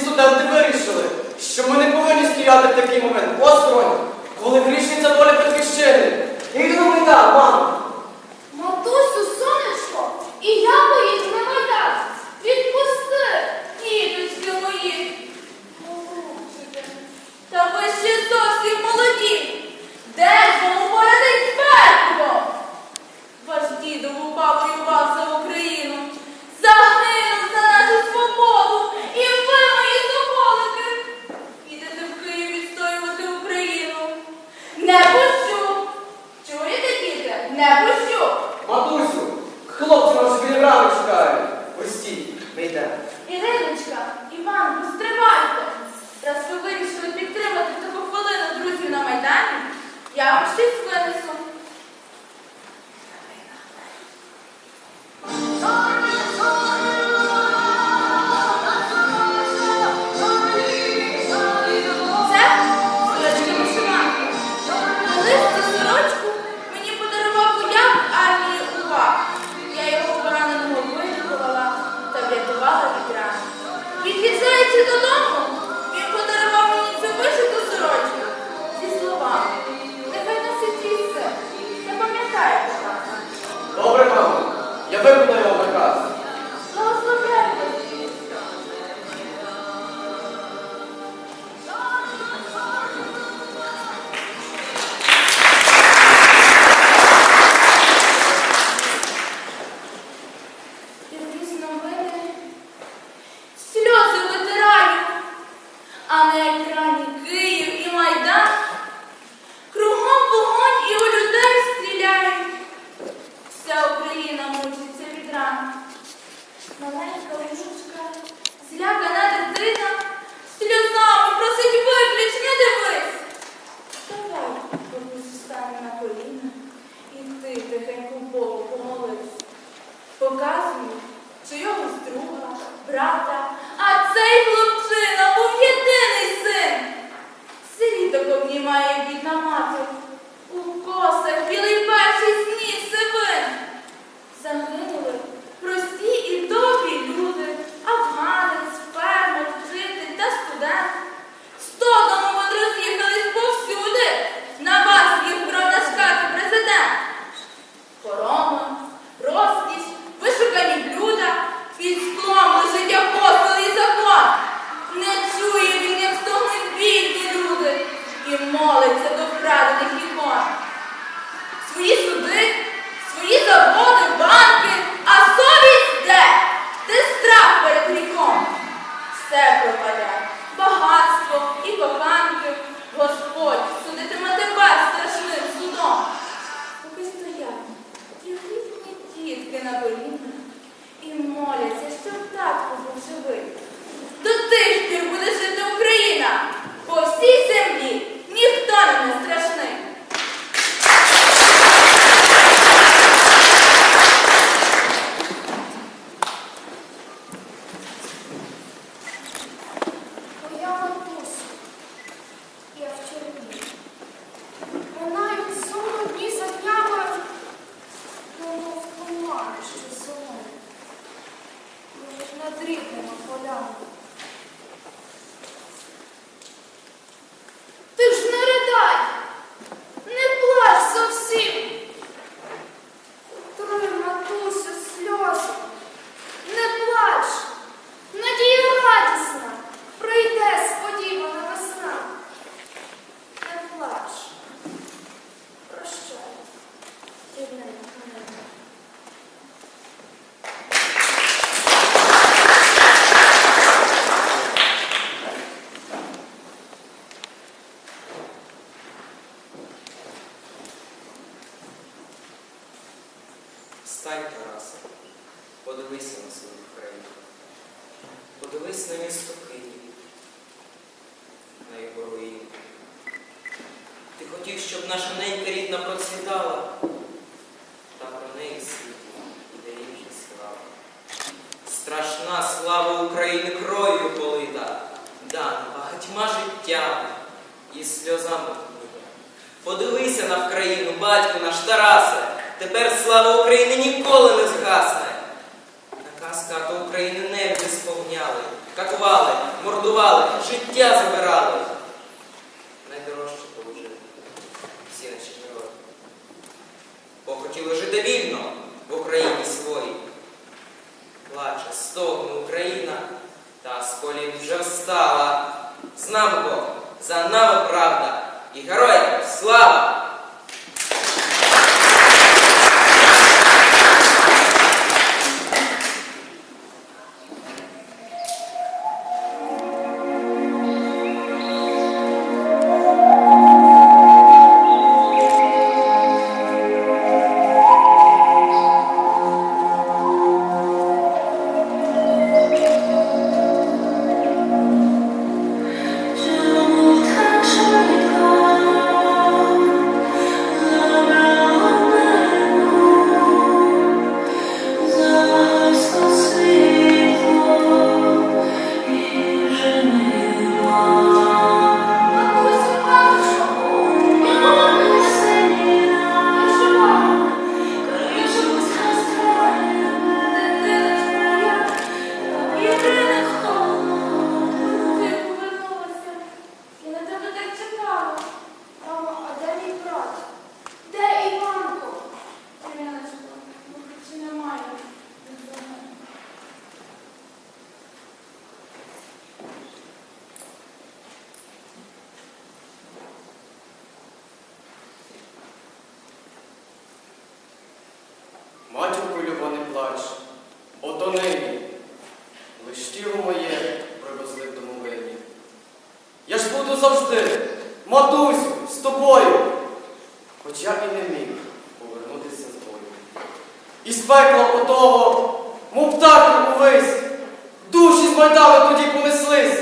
студенти вирішили, що ми не повинні стояти в такий момент осторонь, коли вирішується доля батьківщини. І думаю, так, мама. Матусю, сонечко, і я би Гай Тарасе, подивися на свою Україну, подивись на місто Київ, на його руїни. Ти хотів, щоб наша ненька рідна процвітала, та про неї світло іде інша слава. Страшна слава України кров'ю полита, дана багатьма життями і сльозами. Подивися на Вкраїну, батьку наш Тарасе. Тепер слава України ніколи не згасне. Наказ кату України не сповняли, катували, мордували, життя забирали. Найдорожче положили всі наші герої. Бо хотіли жити вільно в Україні своїй. Плаче, стогне Україна, та з колін вже встала. З нами Бог, за нами правда, і героям слава! Плач, ото нині, лиш тіло моє привезли в домовині. Я ж буду завжди, матусю, з тобою, хоч я і не міг повернутися з бою. І з пекла отого, мов птахи увесь, душі з майдану тоді понеслись.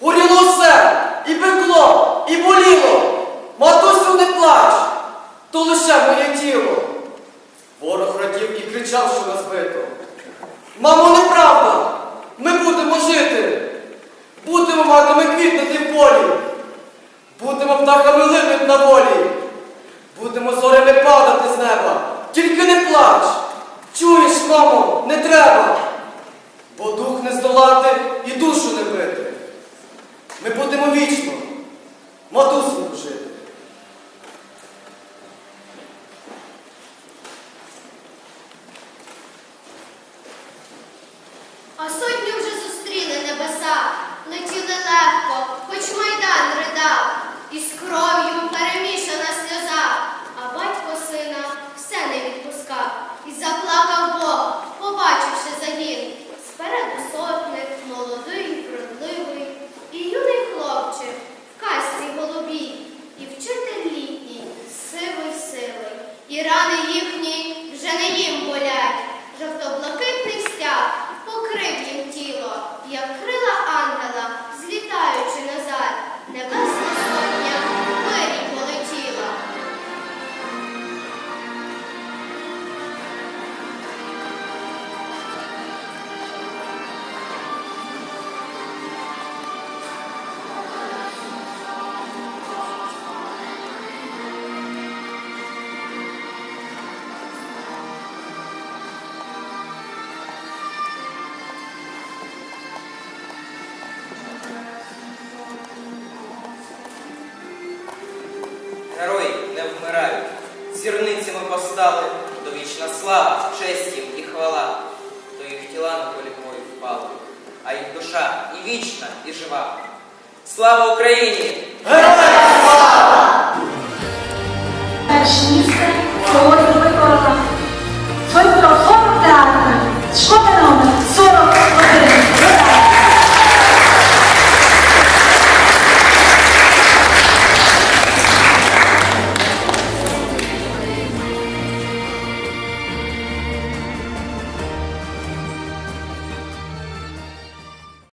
Горіло все, і пекло, і боліло. Матусю, не плач, то лише моє тіло. Кричав, нас бито. Мамо, неправда! Ми будемо жити! Будемо матами квітнути в полі! Будемо птахами липнуть на волі! Будемо зорями падати з неба! Тільки не плач! Чуєш, мамо, не треба! Бо дух не здолати і душу не бити. Ми будемо вічно, герої не вмирають. Зірницями постали то вічна слава, честь їм і хвала, то їх тіла на полі бою впали, а їх душа і вічна, і жива. Слава Україні! Героям слава!